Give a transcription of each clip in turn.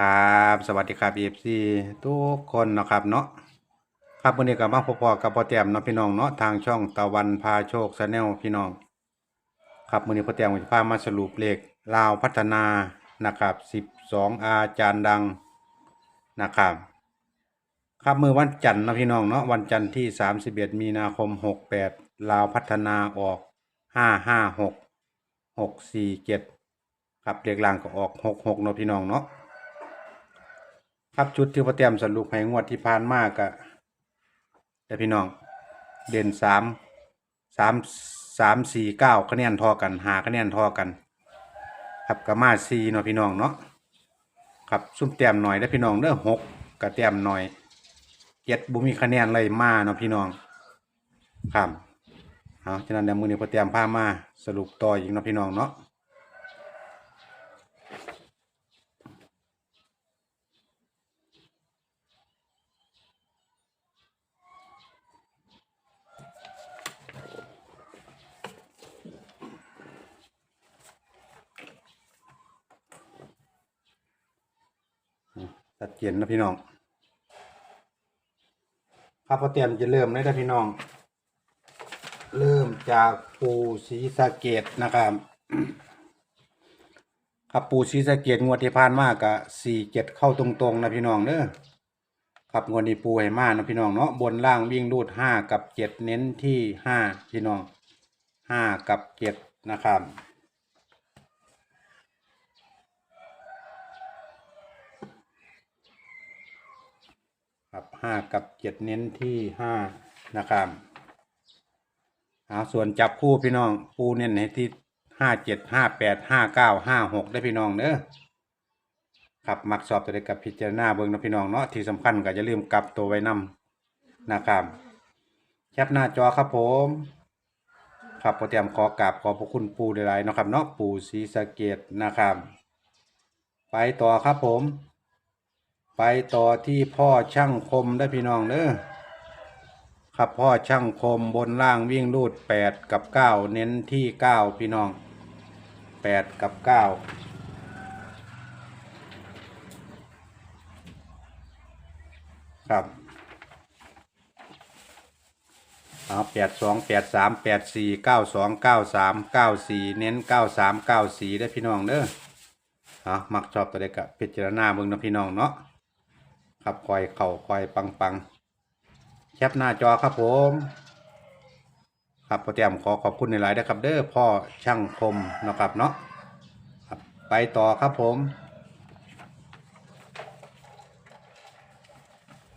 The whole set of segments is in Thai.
ครับสวัสดีครับ FC ทุกคนนะครับเนาะครับวันนี้ก็มาพบพอกับพ่อแต้มเนาะพี่น้องเนาะทางช่องตะวันพาโชคชาแนลพี่น้อง ครับวันนี้พ่อแต้มจะพามาสรุปเลขลาวพัฒนานะครับ12อาจารย์ดังนะครับครับมือวันจันทร์เนาะพี่น้องเนาะวันจันทร์ที่31มีนาคม68ลาวพัฒนาออก556 647ครับเลขล่างก็ออก66เนาะพี่น้องเนาะ ครับชุดที่พ่อเตรียมสรุปให้งวดที่ผ่านมากอะแต่พี่น้องเด่นสามสามสามสี่เก้าคะแนนทอกันหาคะแนนทอกัน ครับกับมาสี่เนาะพี่น้องเนาะครับซุ่มเตรียมหน่อยได้พี่น้องเด้อหกกับเตรียมหน่อยเจ็ดบุมีคะแนนเลยมาเนาะพี่น้องครับเอาฉะนั้นเดี๋ยวมือนี้พ่อเตรียมพามาสรุปต่ออีกเนาะพี่น้องเนาะ ตัดเจนนะพี่น้องครับพอเตรียมจะเริ่มเลยนะพี่น้อง เริ่มจากปูสีสะเกตนะครับครับปูสีสะเกตงวดที่ผ่านมากกะสี่เจ็ดเข้าตรงๆนะพี่น้องเด้อครับงวดนี้ปูให้มากนะพี่น้องเนาะบนล่างวิ่งรูดห้ากับเจ็ดเน้นที่ห้าพี่น้องห้ากับเจ็ดนะครับ ครับ ห้ากับเจ็ดเน้นที่ห้านะครับเอาส่วนจับคู่พี่น้องปูเน้นให้ที่ห้าเจ็ดห้าแปดห้าเก้าห้าหกได้พี่น้องเด้อครับมักสอบตัวใดกับพิจารณาเบิ่งนะพี่น้องเนาะที่สำคัญก็จะลืมกลับตัวไว้นำนะครับแคปหน้าจอครับผมครับพอเตรียมขอกราบขอพระคุณปูหลายๆนะครับเนาะปูศรีสะเกดนะครับ ไปต่อครับผม ไปต่อที่พ่อช่างคมได้พี่น้องเด้อครับพ่อช่างคมบนล่างวิ่งรูดแปดกับเก้าเน้นที่เก้าพี่น้องแปดกับเก้าครับเอาแปดสองแปดสามแปดสี่เก้าสองเก้าสามเก้าสี่เน้นเก้าสามเก้าสี่ได้พี่น้องเด้อเอามักชอบตัวเด็กกับพิจารณาเบิ่งนะพี่น้องเนาะ ครับคอยเข่าคอยปังปังแคปหน้าจอครับผมครับพอเตรียมขอขอบคุณในไลน์นะครับ เด้อพ่อช่างคมนะครับเนาะครับไปต่อครับผม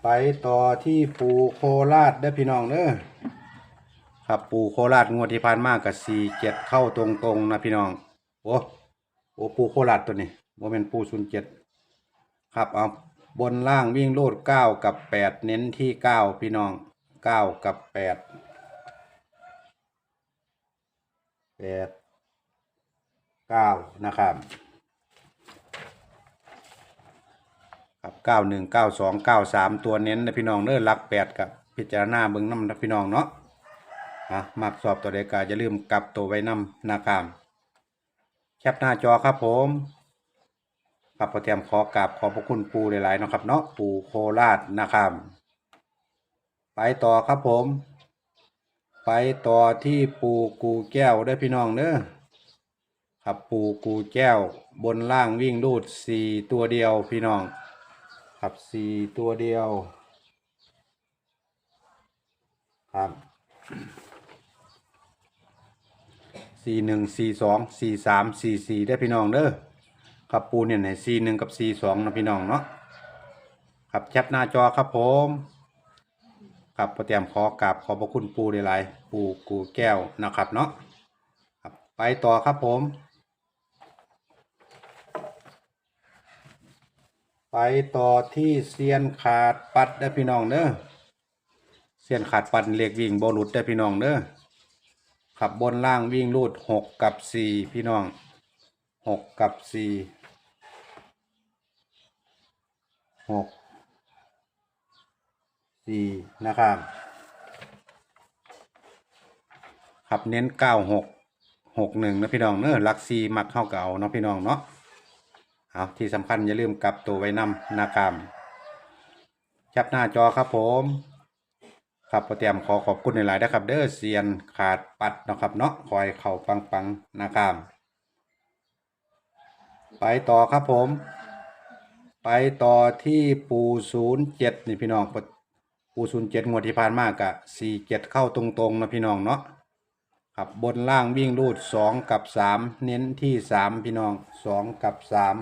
ไปต่อที่ปูโคราชเด้อพี่น้องเด้อครับปูโคราชงวดที่ผ่านมากกับสี่เจ็ดเข้าตรงๆนะพี่น้องโอ้โอ้ปูโคราชตัวนี้โมเมนปูศูนย์เจ็ดครับเอา บนล่างวิ่งโลดเก้ากับแปดเน้นที่เก้าพี่น้องเก้ากับแปดแปดเก้านะครับครับเก้าหนึ่งเก้าสองเก้าสามตัวเน้นนะพี่น้องเน้อลักแปดกับพิจารณาเบิ้งน้ำนะพี่น้องเนาะอะมักสอบตัวเด็กกาจะลืมกลับตัวไว้น้ำนะครับแคปหน้าจอครับผม ครับพอเตรียมขอกราบขอบพระคุณปูหลายๆเนาะครับเนาะปูโคราชนะครับ ไปต่อครับผม ไปต่อที่ปูกูแก้วได้พี่น้องเด้อครับปูกูแก้วบนล่างวิ่งรูดสี่ตัวเดียวพี่น้อง ครับสี่ตัวเดียว ครับสี่หนึ่งสี่สองสี่สามสี่สี่ได้พี่น้องเด้อ ครับปูเนี่ยในซีหนึ่งกับซีสองนะพี่น้องเนาะครับแคปหน้าจอครับผมครับพอเตรียมขอกราบขอบพระคุณปูหลายๆปูกูแก้วนะครับเนาะครับไปต่อครับผม ไปต่อที่เซียนขาดปัดได้พี่น้องเด้อเซียนขาดปัดเรียกวิ่งบอลุดได้พี่น้องเด้อขับบนล่างวิ่งรูดหกกับสี่พี่น้องหกกับสี่ หกสี่นะครับครับเน้นเก้าหกหกหนึ่งนะพี่น้องเนอะลักซีมักเข้าเก่าเนาะพี่น้องเนาะเอาที่สำคัญอย่าลืมกลับตัวไว้นำนะครับหน้าจอครับผม ครับปรเตรียมขอขอบคุณในหลายๆนะครับ เด้อเซียนขาดปัดนะครับเนาะคอยเข่าปังๆนะครับไปต่อครับผม ไปต่อที่ปูศูนย์เจ็ดนี่พี่น้องปูศูนย์เจ็ดงวดที่ผ่านมากะสี่เจ็ดเข้าตรงๆนะพี่น้องเนาะครับบนล่างวิ่งรูดสองกับสามเน้นที่สามพี่น้องสองกับสาม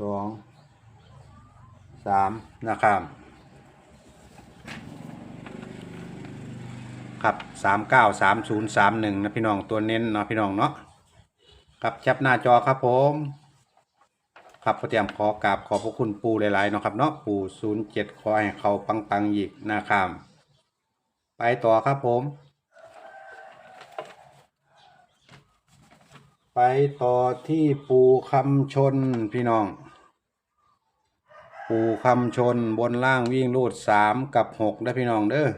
สองสามนะครับครับสามเก้าสามศูนย์สามหนึ่งนะพี่น้องตัวเน้นเนาะพี่น้องเนาะครับแคปหน้าจอครับผม ครับพอเตรียมขอกราบขอบพระคุณปูหลายๆเนาะครับเนาะปูศูนย์เจ็ดขอให้เขาปังๆอีกนะครับไปต่อครับผม ไปต่อที่ปูคำชนพี่น้อง ปูคำชนบนล่างวิ่งรูดสามกับหกนะพี่น้องเด้อ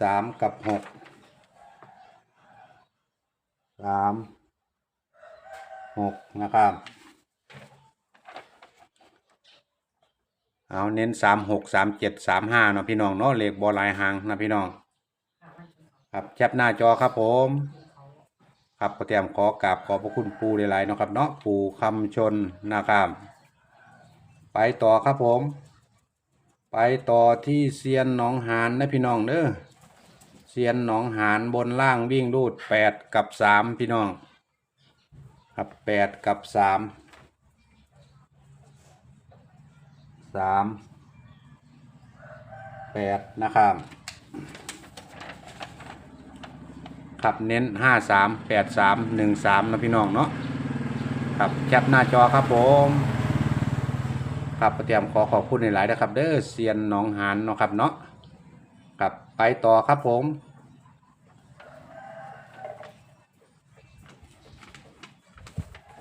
สามกับหกสามหกนะครับ เอาเน้นสามหกสามเจ็ดสามห้าเนาะพี่น้องเนาะเลขบอลายหางนะพี่น้องครับแคปหน้าจอครับผม ครับก็เตรียมขอกราบขอบพระคุณปูหลายๆเนาะครับเนาะปูคำชนนะครับไปต่อครับผม ไปต่อที่เซียนหนองหานนะพี่น้องเด้อเซียนหนองหานบนล่างวิ่งรูดแปดกับสามพี่น้อง ครับแปดกับสาม สามแปดนะครับครับเน้นห้าสามแปดสามหนึ่งสามนะพี่น้องเนาะครับแคปหน้าจอครับผมครับเตรียมขอขอบคุณในหลายนะครับ เด้อเซียนหนองหานเนาะครับเนาะครับไปต่อครับผม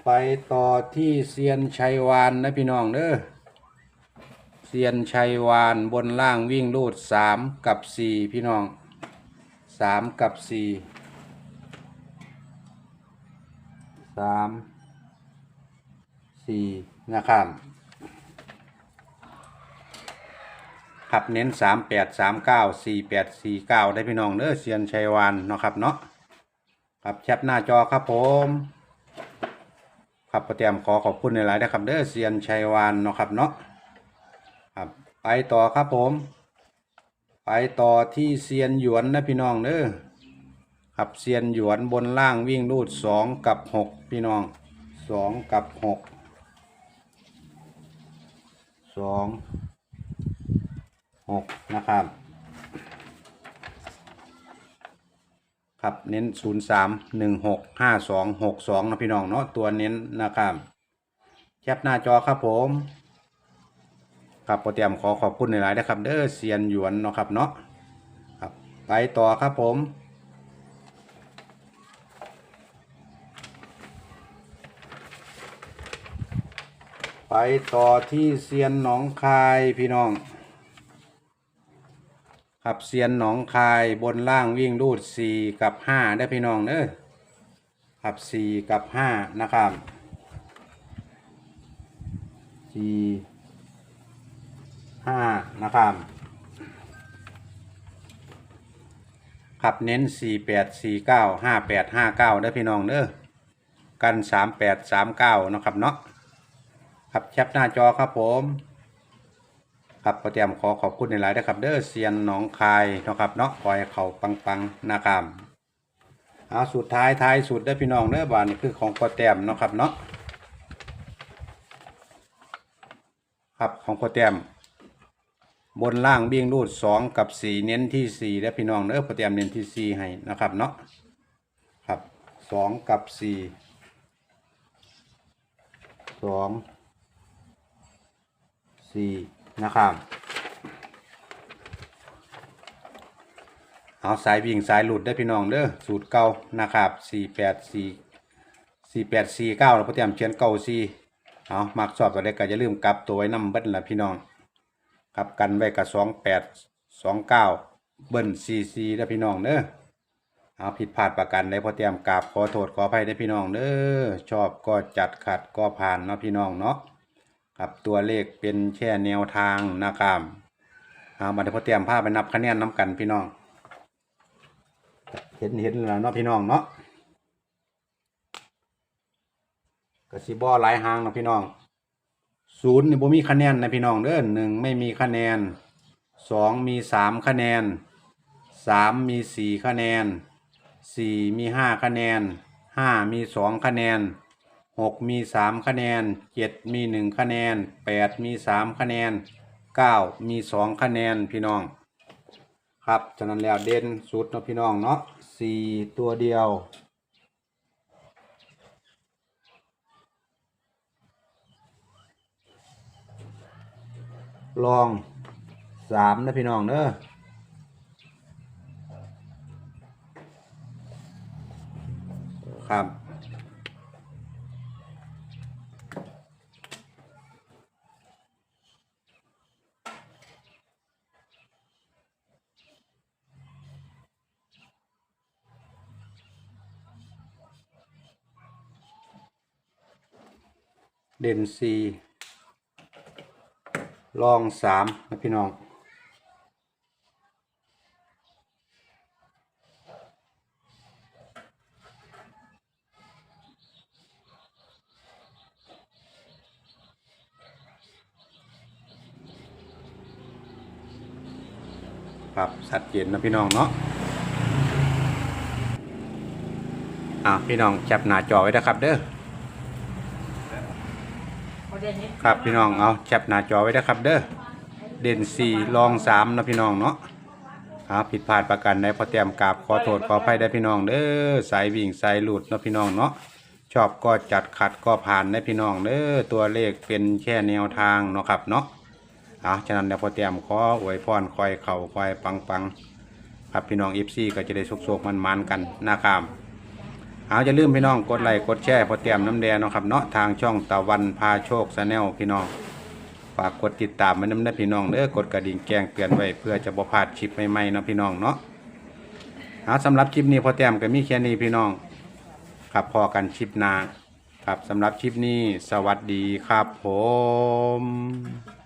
ไปต่อที่เซียนชัยวานนะพี่น้องเด้อ เซียนชัยวานบนล่างวิ่งรูดสามกับสี่พี่น้องสามกับสี่สามสี่นะครับครับเน้นสามแปดสามเก้าสี่แปดสี่เก้าได้พี่น้องเด้อเซียนชัยวานเนาะครับเนาะครับแคปหน้าจอครับผมครับประเตรียมขอขอบคุณในหลายนะครับเด้อเซียนชัยวานเนาะครับเนาะ ครับ ไปต่อครับผม ไปต่อที่เซียนหยวนนะพี่น้องเด้อครับเซียนหยวนบนล่างวิ่งรูดสองกับหกพี่น้องสองกับหกสองหกนะครับครับเน้น 0 3 1 6 5 2 6 2 นะพี่น้องเนาะตัวเน้นนะครับแคปหน้าจอครับผม ครับโปรเตรียมขอขอบคุณในหลายๆนะครับ เด้อเซียนหยวนเนาะครับเนาะครับไปต่อครับผมไปต่อที่เซียนหนองคายพี่น้อง ครับเซียนหนองคายบนล่างวิ่งรูดสี่กับห้าได้พี่น้องเด้อครับสี่กับห้านะครับสี่ ห้านะครับ ครับเน้นสี่แปดสี่เก้าห้าแปดห้าเก้าได้พี่น้องเด้อกันสามแปดสามเก้านะครับเนาะครับแคปหน้าจอครับผมครับขอเตรียมขอขอบคุณในหลายนะครับ เด้อเซียนหนองคายนะครับเนาะคอยเข่าปังๆนะครับเอาสุดท้ายท้ายสุดได้พี่น้องเด้อบานนี่คือของขอเตรียมนะครับเนาะครับของขอเตรียม บนล่างเบี้ยงรูดสองกับสี่เน้นที่สี่ได้อพี่น้องเด้อขอเตรียมเน้นที่สี่ให้นะครับเนาะครับสองกับสี่สองสี่นะครับเอาสายวิ่งสายหลุดได้พี่น้องเด้อสูตรเก่านะครับสี่แปดสี่สี่แปดสี่เก้าเราเตรียมเชียนเก่าสี่เอามักสอบตัวเล็กก็จะลืมกลับตัวไว้นำเบิ้ลละพี่น้อง ครับกันไว้กับสองแปดสองเก้าเบิ้ลสี่สี่ได้อพี่น้องเด้อเอาผิดพลาดประกันได้พอเตรียมกราบขอโทษขออภัยได้พี่น้องเด้อชอบก็จัดขัดก็ผ่านเนาะพี่น้องเนาะครับตัวเลขเป็นแค่แนวทางนะครับเอามาเดี๋ยวพอเตรียมภาไปนับคะแนนน้ำกันพี่น้อง เห็นเห็นแล้วเนาะพี่น้องเนาะกระสิบอหลายหางเนาะพี่น้อง ศูนย์นี่บ่มีคะแนนนะพี่น้องเด้อหนึ่งไม่มีคะแนนสองมีสามคะแนนสามมีสี่คะแนนสี่มีห้าคะแนนห้ามีสองคะแนนหกมีสามคะแนนเจ็ดมีหนึ่งคะแนนแปดมีสามคะแนนเก้ามีสองคะแนนพี่น้อง ครับ ฉะนั้นแล้วเด่นสุดเนาะพี่น้องเนาะสี่ตัวเดียว ลองสามนะพี่น้องเด้อครับเด่นสี่ ลองสามนะพี่น้อง ครับชัดเจนนะพี่น้องเนาะอะพี่น้องจับหน้าจอไว้นะครับเด้อ ครับพี่น้องเอาแคปหน้าจอไว้นะครับ เด้อเด่นสี่รองสามนะพี่น้องเนาะครับผิดพลาดประกันใดพอเตรียมกราบขอโทษขออภัยได้พี่น้องเด้อสายวิ่งสายหลุดนะพี่น้องเนาะชอบก็จัดขัดก็ผ่านได้พี่น้องเด้อตัวเลขเป็นแค่แนวทางเนาะครับเนาะอะฉะนั้นเดี๋ยวพอเตรียมขออวยพรคอยเข่าคอยปังปังๆครับพี่น้องเอฟซีก็จะได้สุกๆมันๆกันนะครับ เอาจะลืมพี่น้องกดไลค์กดแชร์พอเตรียมน้ำแดงเนาะครับเนาะทางช่องตะวันพาโชคชาแนลพี่น้องฝากกดติดตามไว้น้ำได้พี่น้องเด้อกดกระดิ่งแจ้งเตือนไว้เพื่อจะบ่พลาดคลิปใหม่ๆเนาะพี่น้องเนาะเอาสำหรับคลิปนี้พอเตรียมก็มีแค่นี้พี่น้องครับพอกันคลิปหน้าครับสำหรับคลิปนี้สวัสดีครับผม